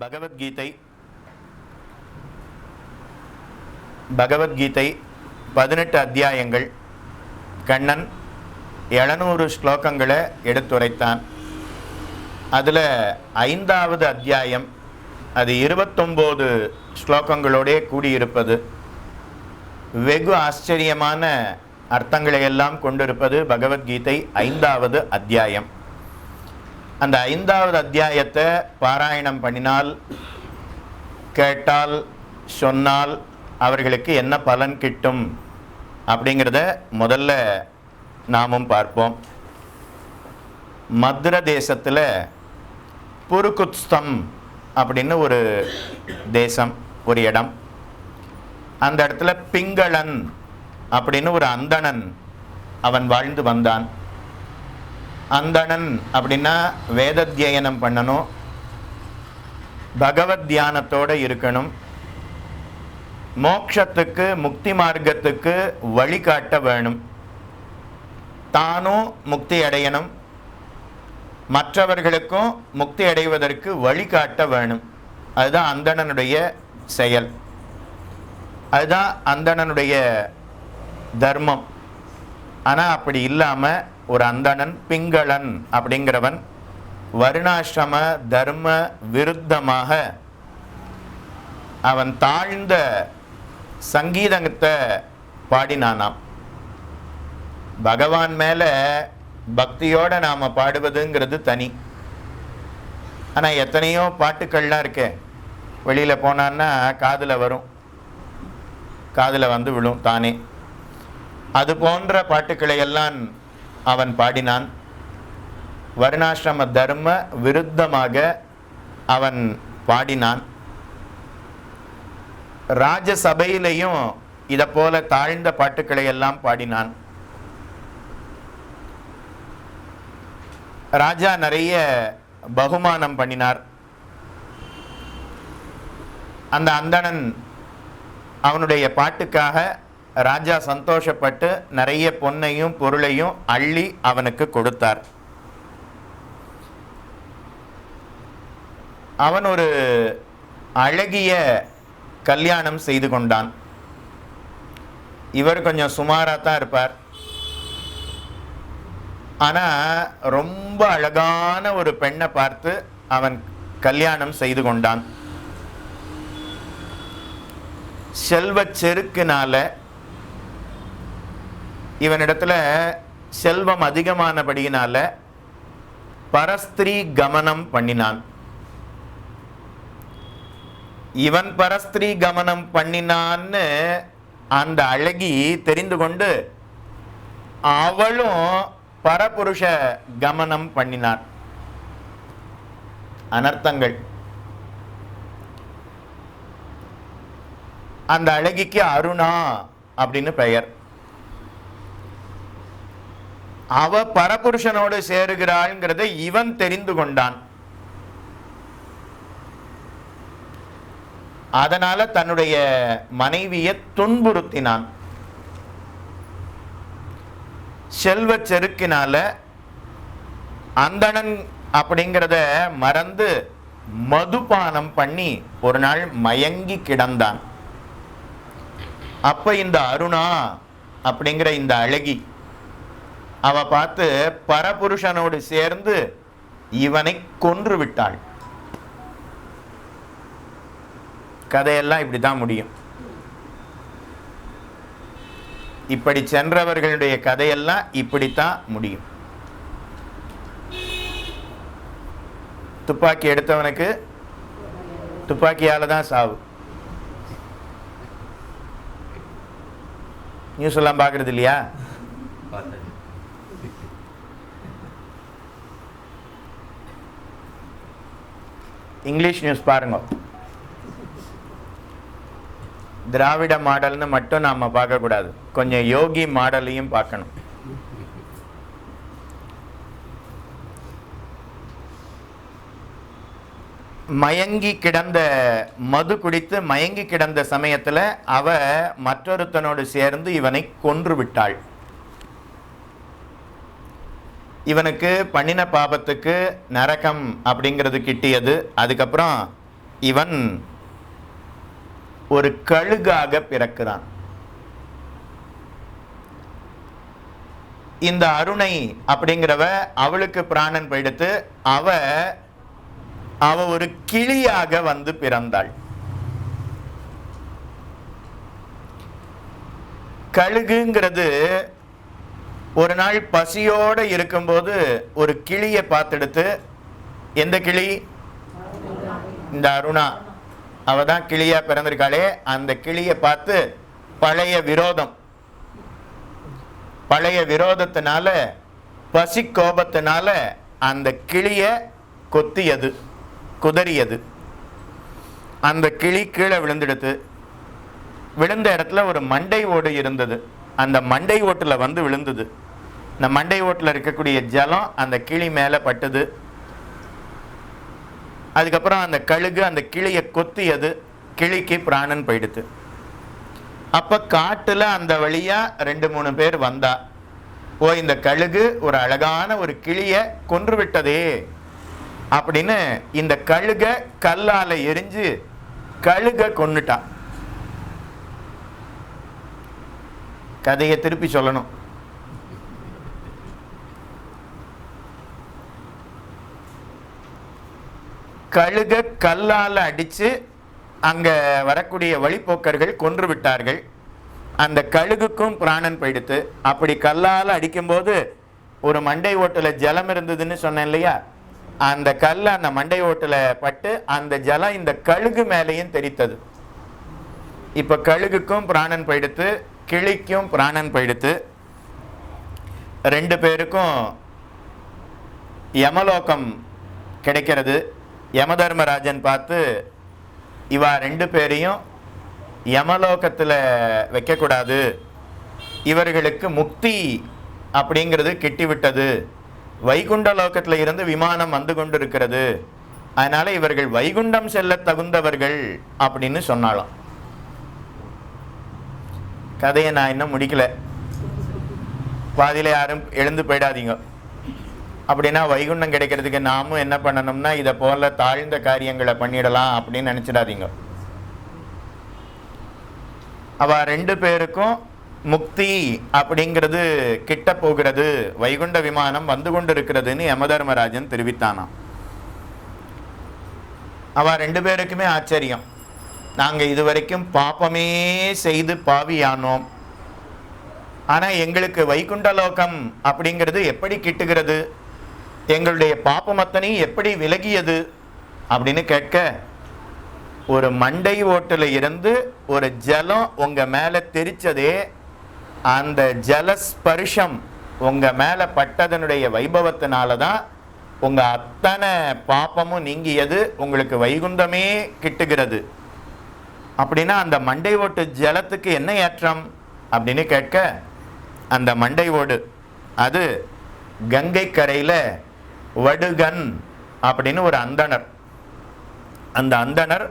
பகவத்கீதை பகவத்கீதை பதினெட்டு அத்தியாயங்கள். கண்ணன் எழுநூறு ஸ்லோகங்களை எடுத்துரைத்தான். அதில் ஐந்தாவது அத்தியாயம் அது இருபத்தொம்போது ஸ்லோகங்களோடே கூடியிருப்பது. வெகு ஆச்சரியமான அர்த்தங்களை எல்லாம் கொண்டிருப்பது பகவத்கீதை ஐந்தாவது அத்தியாயம். அந்த ஐந்தாவது அத்தியாயத்தை பாராயணம் பண்ணினால் கேட்டால் சொன்னால் அவர்களுக்கு என்ன பலன் கிட்டும் அப்படிங்கிறத முதல்ல நாமும் பார்ப்போம். மதுர தேசத்தில் புருகுத்ஸ்தம் அப்படின்னு ஒரு தேசம் ஒரு இடம். அந்த இடத்துல பிங்களன் அப்படின்னு ஒரு அந்தணன் அவன் வாழ்ந்து வந்தான். அந்தணன் அப்படின்னா வேதத்தியனம் பண்ணணும். பகவத் தியானத்தோடு இருக்கணும். மோக்ஷத்துக்கு முக்தி மார்க்கத்துக்கு வழிகாட்ட வேணும். தானும் முக்தி அடையணும். மற்றவர்களுக்கும் முக்தி அடைவதற்கு வழிகாட்ட வேணும். அதுதான் அந்தணனுடைய செயல். அதுதான் அந்தணனுடைய தர்மம். ஆனால் அப்படி இல்லாமல் ஒரு அந்தணன் பிங்களன் அப்படிங்கிறவன் வருணாசிரம தர்ம விருத்தமாக அவன் தாழ்ந்த சங்கீதத்தை பாடினானாம். பகவான் மேலே பக்தியோடு நாம் பாடுவதுங்கிறது தனி. ஆனால் எத்தனையோ பாட்டுக்கள்லாம் இருக்கே. வெளியில் போனான்னா காதில் வரும். காதில் வந்து விழும் தானே. அது போன்ற பாட்டுக்களை எல்லாம் அவன் பாடினான். வருணாசிரம தர்ம விருத்தமாக அவன் பாடினான். ராஜசபையிலையும் இதை போல தாழ்ந்த பாட்டுக்களை எல்லாம் பாடினான். ராஜா நிறைய பகுமானம் பண்ணினார். அந்த அந்தணன் அவனுடைய பாட்டுக்காக ராஜா சந்தோஷப்பட்டு நிறைய பொன்னையும் பொருளையும் அள்ளி அவனுக்கு கொடுத்தார். அவன் ஒரு அழகிய கல்யாணம் செய்து கொண்டான். இவர் கொஞ்சம் சுமாராக தான் இருப்பார். ஆனால் ரொம்ப அழகான ஒரு பெண்ணை பார்த்து அவன் கல்யாணம் செய்து கொண்டான். செல்வச் செருக்கினால இவனிடத்துல செல்வம் அதிகமானபடியினால பரஸ்திரீ கமனம் பண்ணினான். இவன் பரஸ்திரீ கமனம் பண்ணினான்னு அந்த அழகி தெரிந்து கொண்டு அவளும் பரபுருஷ கமனம் பண்ணினார் அனர்த்தங்கள். அந்த அழகிக்கு அருணா அப்படின்னு பெயர். அவ பரபுருஷனோடு சேருகிறாள்ங்கிறதை இவன் தெரிந்து கொண்டான். அதனால தன்னுடைய மனைவியை துன்புறுத்தினான். செல்வ செருக்கினால அந்தணன் அப்படிங்கிறத மறந்து மதுபானம் பண்ணி ஒரு நாள் மயங்கி கிடந்தான். அப்ப இந்த அருணா அப்படிங்கிற இந்த அழகி அவ பார்த்து பரபுருஷனோடு சேர்ந்து இவனை கொன்று விட்டாள். கதையெல்லாம் இப்படி தான் முடியும். இப்படி சென்றவர்களுடைய கதையெல்லாம் இப்படித்தான் முடியும். துப்பாக்கி எடுத்தவனுக்கு துப்பாக்கியால தான் சாவு. நியூஸ் எல்லாம் பார்க்கறது இல்லையா? இங்கிலீஷ் நியூஸ் பாருங்க. திராவிட மாடல்னு மட்டும் நாம பார்க்கக்கூடாது. கொஞ்சம் யோகி மாடலையும் பார்க்கணும். மயங்கி கிடந்த மது குடித்து மயங்கி கிடந்த சமயத்துல அவ மற்றொருத்தனோடு சேர்ந்து இவனை கொன்று விட்டாள். இவனுக்கு பண்ணின பாபத்துக்கு நரகம் அப்படிங்கிறது கிட்டியது. அதுக்கப்புறம் இவன் ஒரு கழுகாக பிறக்கிறான். இந்த அருணை அப்படிங்கிறவ அவளுக்கு பிராணன் போயிடுத்து அவ அவ ஒரு கிளியாக வந்து பிறந்தாள். கழுகுங்கிறது ஒரு நாள் பசியோடு இருக்கும்போது ஒரு கிளியை பார்த்தெடுத்து எந்த கிளி? இந்த அருணா. அவ தான் கிளியா பிறந்திருக்காளே. அந்த கிளியை பார்த்து பழைய விரோதம். பழைய விரோதத்தினால பசி கோபத்தினால அந்த கிளியை கொத்தியது குதறியது. அந்த கிளி கீழே விழுந்துடுது விழுந்த இடத்துல ஒரு மண்டை ஓடு இருந்தது. அந்த மண்டை ஓட்டில் வந்து விழுந்தது. இந்த மண்டை ஓட்டில் இருக்கக்கூடிய ஜலம் அந்த கிளி மேலே பட்டுது. அதுக்கப்புறம் அந்த கழுகு அந்த கிளியை கொத்தியது. கிளிக்கு பிராணன் போயிடுது. அப்போ காட்டில் அந்த வழியாக ரெண்டு மூணு பேர் வந்தா. ஓ இந்த கழுகு ஒரு அழகான ஒரு கிளியை கொன்று விட்டதே. அப்படின்னு இந்த கழுகை கல்லால் எரிஞ்சு கழுகை கொண்டுட்டான் கதையை திருப்பி சொல்லணும். கழுக கல்லால் அடித்து அங்கே வரக்கூடிய வழிப்போக்கர்கள் கொன்று விட்டார்கள். அந்த கழுகுக்கும் பிராணன் போயிடுத்து. அப்படி கல்லால் அடிக்கும்போது ஒரு மண்டை ஓட்டில் ஜலம் இருந்ததுன்னு சொன்னேன் இல்லையா? அந்த கல் அந்த மண்டை ஓட்டில் பட்டு அந்த ஜலம் இந்த கழுகு மேலேயும் தெரித்தது இப்போ கழுகுக்கும் பிராணன் போயிடுத்து கிளிக்கும் பிராணன் போயிடுத்து ரெண்டு பேருக்கும் யமலோகம் கிடைக்கிறது. யமதர்மராஜன் பார்த்து இவா ரெண்டு பேரையும் யமலோகத்தில் வைக்கக்கூடாது. இவர்களுக்கு முக்தி அப்படிங்கிறது கிட்டிவிட்டது. வைகுண்ட லோகத்தில் இருந்து விமானம் வந்து கொண்டு இருக்கிறது அதனால் இவர்கள் வைகுண்டம் செல்ல தகுந்தவர்கள் அப்படின்னு சொன்னாலும் கதையை நான் இன்னும் முடிக்கல. பாதியில் யாரும் எழுந்து போயிடாதீங்க. அப்படின்னா வைகுண்டம் கிடைக்கிறதுக்கு நாமும் என்ன பண்ணணும்னா இதை போல தாழ்ந்த காரியங்களை பண்ணிடலாம் அப்படின்னு நினச்சிடாதீங்க. அவ ரெண்டு பேருக்கும் முக்தி அப்படிங்கிறது கிட்ட போகிறது வைகுண்ட விமானம் வந்து கொண்டு இருக்கிறதுன்னு யமதர்மராஜன் தெரிவித்தானாம். அவ ரெண்டு பேருக்குமே ஆச்சரியம். நாங்கள் இதுவரைக்கும் பாப்பமே செய்து பாவியானோம். ஆனால் எங்களுக்கு வைகுண்டலோகம் அப்படிங்கிறது எப்படி கிட்டுகிறது? எங்களுடைய பாப்பமத்தனையும் எப்படி விலகியது? அப்படின்னு கேட்க ஒரு மண்டை ஓட்டில் இருந்து ஒரு ஜலம் உங்கள் மேலே தெரிச்சதே அந்த ஜலஸ்பர்ஷம் உங்கள் மேலே பட்டதனுடைய வைபவத்தினால தான் உங்கள் அத்தனை பாப்பமும் நீங்கியது உங்களுக்கு வைகுந்தமே கிட்டுகிறது. அப்படின்னா அந்த மண்டை ஓட்டு ஜலத்துக்கு என்ன ஏற்றம் அப்படின்னு கேட்க அந்த மண்டை ஓடு அது கங்கை கரையில் வடுகன் அப்படின்னு ஒரு அந்தணர். அந்த அந்தணர்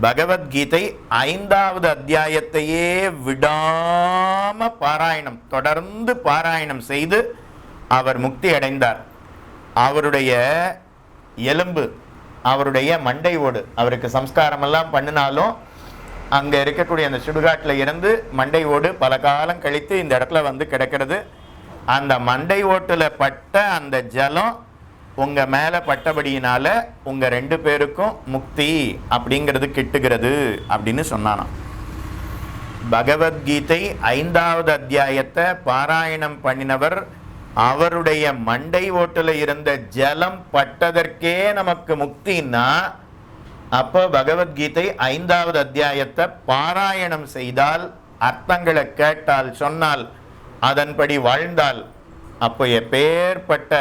பகவத்கீதை ஐந்தாவது அத்தியாயத்தையே விடாம பாராயணம் தொடர்ந்து பாராயணம் செய்து அவர் முக்தி அடைந்தார். அவருடைய எலும்பு அவருடைய மண்டை ஓடு அவருக்கு சம்ஸ்காரமெல்லாம் பண்ணினாலும் அங்கே இருக்கக்கூடிய அந்த சுடுகாட்டில் இருந்து மண்டை ஓடு பல காலம் கழித்து இந்த இடத்துல வந்து கிடக்கிறது. அந்த மண்டை ஓட்டில் பட்ட அந்த ஜலம் உங்கள் மேலே பட்டபடியினால உங்கள் ரெண்டு பேருக்கும் முக்தி அப்படிங்கிறது கிட்டுகிறது அப்படின்னு சொன்னானாம். பகவத்கீதை ஐந்தாவது அத்தியாயத்தை பாராயணம் பண்ணினவர் அவருடைய மண்டை ஓட்டில் இருந்த ஜலம் பட்டதற்கே நமக்கு முக்தின்னா அப்போ பகவத்கீதை ஐந்தாவது அத்தியாயத்தை பாராயணம் செய்தால் அர்த்தங்களை கேட்டால் சொன்னால் அதன்படி வாழ்ந்தால் அப்போ எப்பேற்பட்ட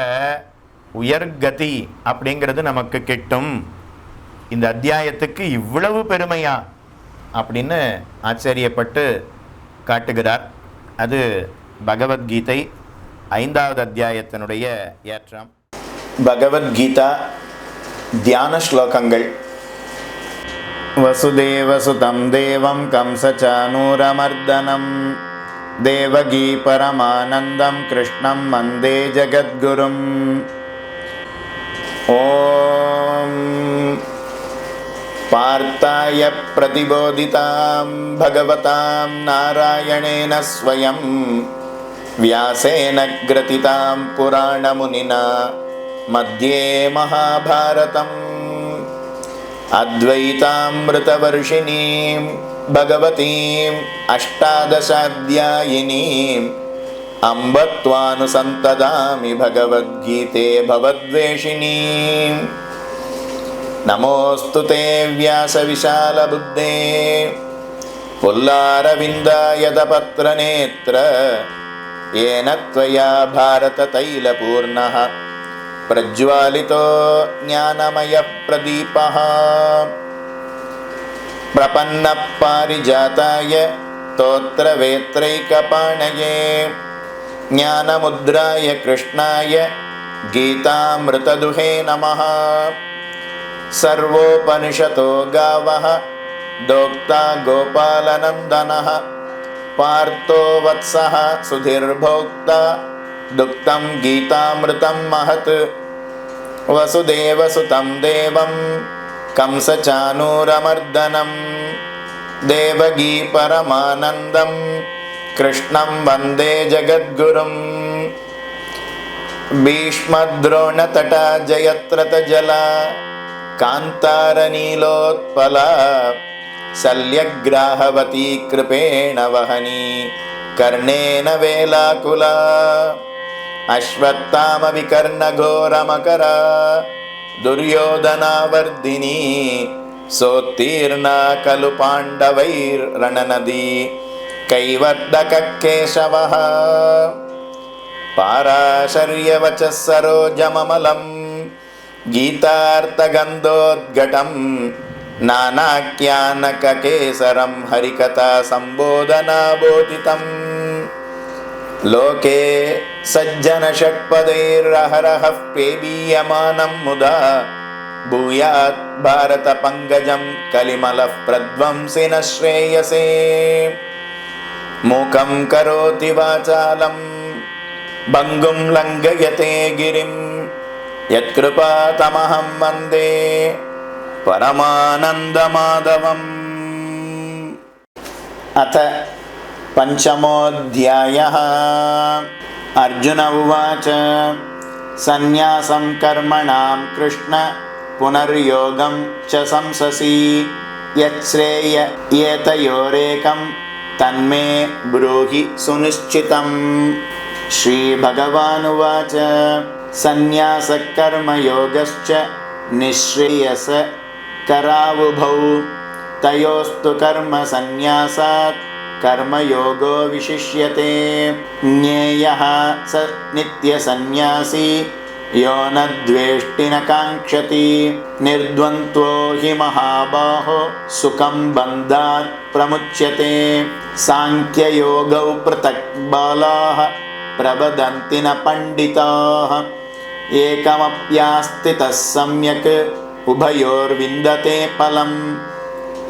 உயர்கதி அப்படிங்கிறது நமக்கு கிட்டும். இந்த அத்தியாயத்துக்கு இவ்வளவு பெருமையா அப்படின்னு ஆச்சரியப்பட்டு காட்டுகிறார். அது பகவத்கீதை ஐந்தாவது அத்தியாயத்தினுடைய ஏற்றம். பகவத்கீதா தியான ஸ்லோகங்கள். वसुदेवसुतं देवं कंसचानूरमर्दनं। देवगी परमानन्दं कृष्णं मन्दे जगद्गुरुम्। ॐ वार्ताय प्रतिबोधितां भगवतां नारायणेन स्वयं व्यासेन ग्रथितां पुराणमुनिना मध्ये महाभारतम्। अद्वैतामृतवर्षिणीं भगवतीम् अष्टादशाध्यायिनीम् अम्ब त्वानुसन्तदामि भगवद्गीते भवद्वेषिणीम् नमोऽस्तु ते व्यासविशालबुद्धे पुल्लारविन्दायतपत्रनेत्र येन त्वया भारततैलपूर्णः प्रज्वालितो ज्ञानमयः प्रदीपः। प्रपन्नः पारिजाताय स्तोत्रवेत्रैकपाणये ज्ञानमुद्राय कृष्णाय गीतामृतदुहे नमः। सर्वोपनिषतो गावः दोक्ता गोपालनन्दनः पार्थो वत्सः सुधीर्भोक्ता दुक्तं गीतामृतं महत् वसुदेवसुतं देवं कंसचानूरमर्दनं देवगी परमानन्दं कृष्णं वन्दे जगद्गुरुम् भीष्मद्रोणतटा जयत्रतजला कान्तारनीलोत्पला शल्यग्राहवती कृपेण वहनी कर्णेन वेलाकुला अश्वत्थामविकर्णघोरमकरा दुर्योधनावर्धिनी सोत्तीर्णा खलु पाण्डवैर्रणनदी कैवर्तककेशवः पाराशर्यवचः सरोजममलं गीतार्थगन्धोद्घटं नानाख्यानककेसरं हरिकथा सम्बोधनाबोधितम् लोके सज्जनषट्पदैरहरः पेबीयमानं मुदा भूयात् भारतपङ्कजं कलिमलः प्रध्वंसि न श्रेयसे मूकं करोति वाचालं भङ्गुं लङ्घयते गिरिं यत्कृपातमहं वन्दे परमानन्दमाधवम् अथ पञ्चमोऽध्यायः। अर्जुन उवाच सन्न्यासं कर्मणां कृष्ण पुनर्योगं च संससि। यच्छ्रेय एतयोरेकं तन्मे ब्रूहि सुनिश्चितम्। श्रीभगवानुवाच सन्न्यासकर्मयोगश्च निःश्रेयस करावुभौ। तयोस्तु कर्मसन्न्यासात् कर्मयोगो विशिष्यते ज्ञेयः स नित्यसन्न्यासी यो न द्वेष्टि न काङ्क्षति। निर्द्वन्द्वो हि महाबाहो सुखं बन्धात् प्रमुच्यते। साङ्ख्ययोगौ पृथक् बालाः प्रवदन्ति न पण्डिताः। एकमप्यास्थितः सम्यक् उभयोर्विन्दते फलम्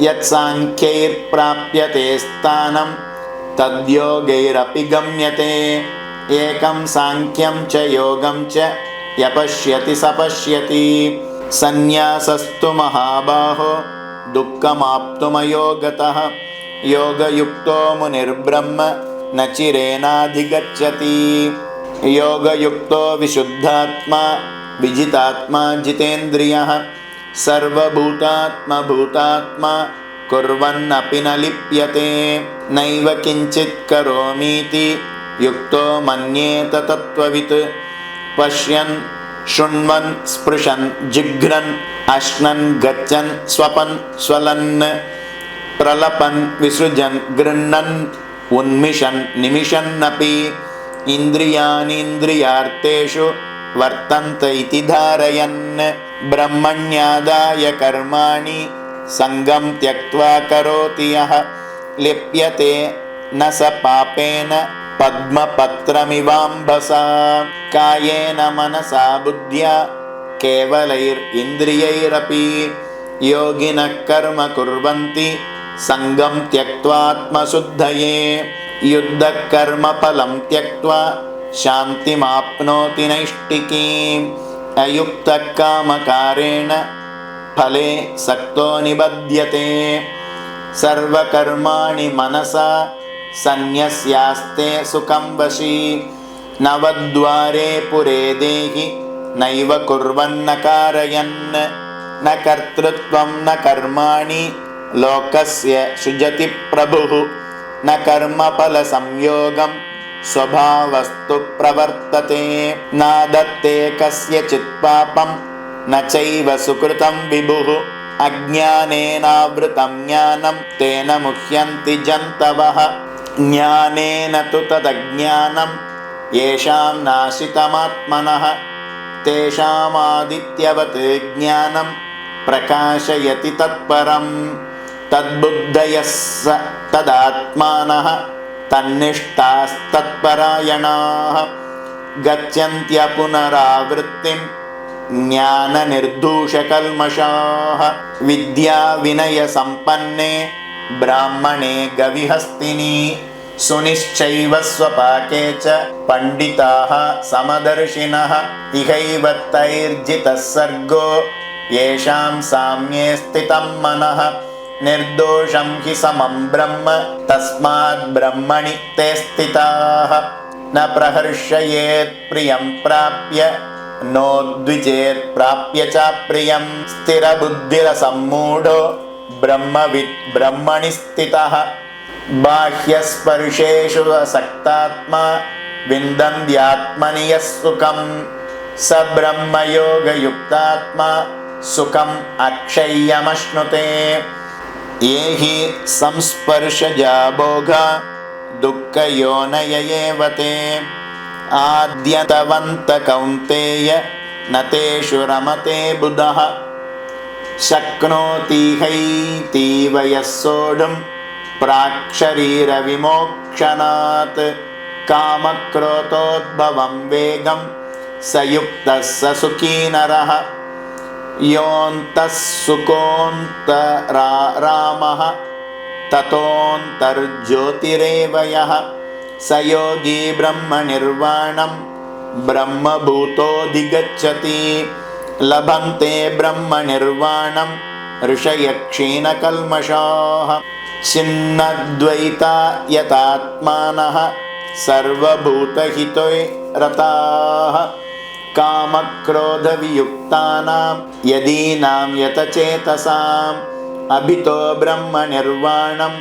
यत्साङ्ख्यैर्प्राप्यते स्थानं तद्योगैरपि गम्यते। एकं साङ्ख्यं च योगं च यपश्यति स पश्यति सन्न्यासस्तु महाबाहो दुःखमाप्तुमयोगतः। योगयुक्तो मुनिर्ब्रह्म न चिरेणाधिगच्छति। योगयुक्तो विशुद्धात्मा विजितात्मा जितेन्द्रियः सर्वभूतात्मभूतात्मा कुर्वन्नपि न लिप्यते नैव किञ्चित् करोमीति युक्तो मन्येत तत्त्ववित् पश्यन् शृण्वन् स्पृशन् जिघ्रन् अश्नन् गच्छन् स्वपन् स्वलन् प्रलपन् विसृजन् गृह्णन् उन्मिषन् निमिषन्नपि इन्द्रियाणीन्द्रियार्थेषु वर्तन्त इति धारयन् ब्रह्मण्यादाय कर्माणि सङ्गं त्यक्त्वा करोति यः। लिप्यते न स पापेन पद्मपत्रमिवाम्भसा। कायेन मनसा बुद्ध्या केवलैरिन्द्रियैरपि योगिनः कर्म कुर्वन्ति सङ्गं त्यक्त्वात्मशुद्धये युद्धः कर्मफलं त्यक्त्वा शान्तिमाप्नोति नैष्टिकीम् अयुक्तः कामकारेण फले सक्तो निबध्यते। सर्वकर्माणि मनसा सन्न्यस्यास्ते सुखं वशी। नवद्वारे पुरे देहि नैव कुर्वन्न कारयन्। न कर्तृत्वं न कर्माणि लोकस्य सृजति प्रभुः। न कर्मफलसंयोगं स्वभावस्तु प्रवर्तते। नादत्ते कस्यचित् पापं न चैव सुकृतं विभुः। अज्ञानेनावृतं ज्ञानं तेन मुह्यन्ति जन्तवः। ज्ञानेन तु तदज्ञानं येषां नाशितमात्मनः। तेषामादित्यवत् ज्ञानं प्रकाशयति तत्परं। तद्बुद्धयः स तदात्मानः तन्निष्ठास्तत्परायणाः। गच्छन्त्यपुनरावृत्तिं ज्ञाननिर्दूषकल्मषाः। विद्याविनयसम्पन्ने ब्राह्मणे गविहस्तिनि। सुनिश्चैव स्वपाके च पण्डिताः समदर्शिनः। इहैव तैर्जितः सर्गो। येषां साम्ये स्थितं मनः निर्दोषं हि समं ब्रह्म तस्मात् ब्रह्मणि ते स्थिताः। न प्रहर्षयेत् प्रियं प्राप्य नोद्विजेत् प्राप्य च प्रियं। स्थिरबुद्धिरसम्मूढो ब्रह्मवित् ब्रह्मणि स्थितः। बाह्यस्पर्शेषु असक्तात्मा विन्दन्त्यात्मनि यः सुखं। स ब्रह्मयोगयुक्तात्मा सुखम् अक्षय्यमश्नुते ये हि संस्पर्शजा भोगा दुःखयोनय एव ते। आद्यतवन्त कौन्तेय न तेषु रमते बुधः। शक्नोतीहैतीव यः सोढुं प्राक्शरीरविमोक्षणात् कामक्रोधोद्भवं वेगं स युक्तः स सुखी नरः योऽन्तः सुकोऽन्तरा रामः ततोऽन्तर्ज्योतिरेव यः स योगी ब्रह्मनिर्वाणं ब्रह्मभूतोऽधिगच्छति। लभन्ते ब्रह्मनिर्वाणं ऋषयक्षीणकल्मषाः। छिन्नद्वैता यतात्मानः सर्वभूतहितो रताः कामक्रोधवियुक्तानां यदीनां यतचेतसाम् अभितो ब्रह्मनिर्वाणं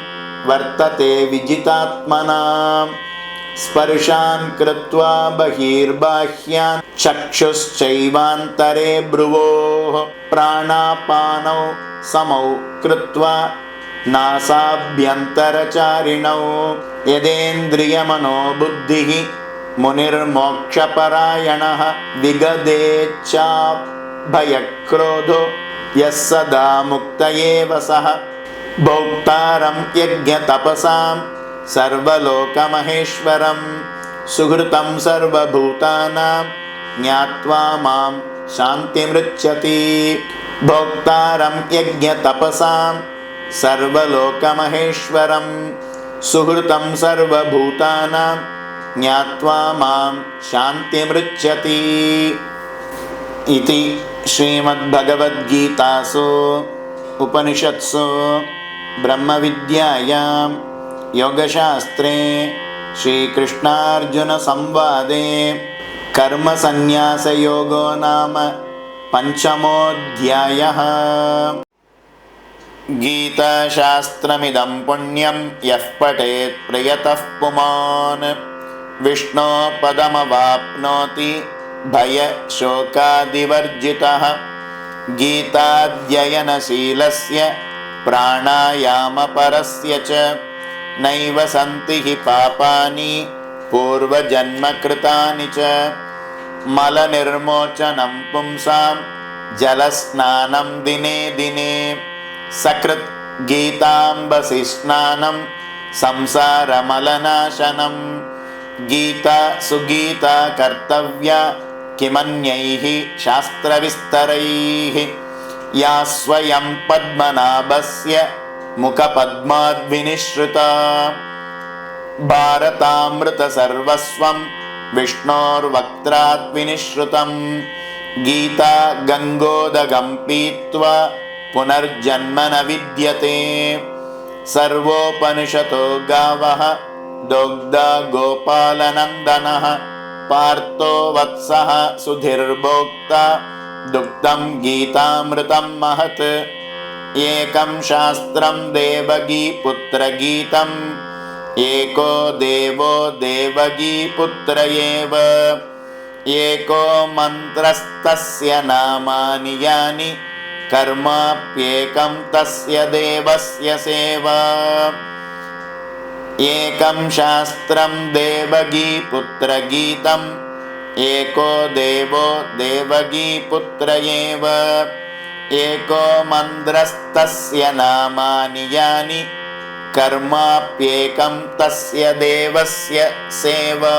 वर्तते विजितात्मनाम् स्पर्शान् कृत्वा बहिर्बाह्यान् चक्षुश्चैवान्तरे भ्रुवोः प्राणापानौ समौ कृत्वा नासाभ्यन्तरचारिणौ यदेन्द्रियमनो बुद्धिः मुनिर्मोक्षपरायणः विगदेच्छाभयक्रोधो यः सदा मुक्त एव सः। भोक्तारं यज्ञतपसां सर्वलोकमहेश्वरं सुहृतं सर्वभूतानां ज्ञात्वा मां शान्तिमृच्छति। भोक्तारं यज्ञतपसां सर्वलोकमहेश्वरं सुहृतं सर्वभूतानां ज्ञात्वा मां शान्तिमृच्छति इति श्रीमद्भगवद्गीतासु उपनिषत्सु ब्रह्मविद्यायां योगशास्त्रे श्रीकृष्णार्जुनसंवादे कर्मसन्न्यासयोगो नाम पञ्चमोऽध्यायः। गीताशास्त्रमिदं पुण्यं यः पठेत् प्रयतः पुमान् विष्णोपदमवाप्नोति भयशोकादिवर्जितः। गीताध्ययनशीलस्य प्राणायामपरस्य च नैव सन्ति हि पापानि पूर्वजन्मकृतानि च। मलनिर्मोचनं पुंसां जलस्नानं दिने दिने। सकृत् गीताम्बसि स्नानं संसारमलनाशनं गीता सुगीता कर्तव्या किमन्यैः शास्त्रविस्तरैः या स्वयं पद्मनाभस्य मुखपद्माद्विनिश्रुता। भारतामृतसर्वस्वं विष्णोर्वक्त्राद्विनिश्रुतं गीता गङ्गोदगं पीत्वा पुनर्जन्म न विद्यते। सर्वोपनिषतो गावः दोग्धा गोपालनन्दनः पार्थो वत्सः सुधिर्भोक्ता दुग्धं गीतामृतं महत्। एकं शास्त्रं देवगीपुत्रगीतम् एको देवो देवगीपुत्र एव एको मन्त्रस्तस्य नामानि यानि कर्माप्येकं तस्य देवस्य सेवा एकं शास्त्रं देवगीपुत्रगीतम् एको देवो देवगीपुत्र एव एको मन्त्रस्तस्य नामानि यानि कर्माप्येकं तस्य देवस्य सेवा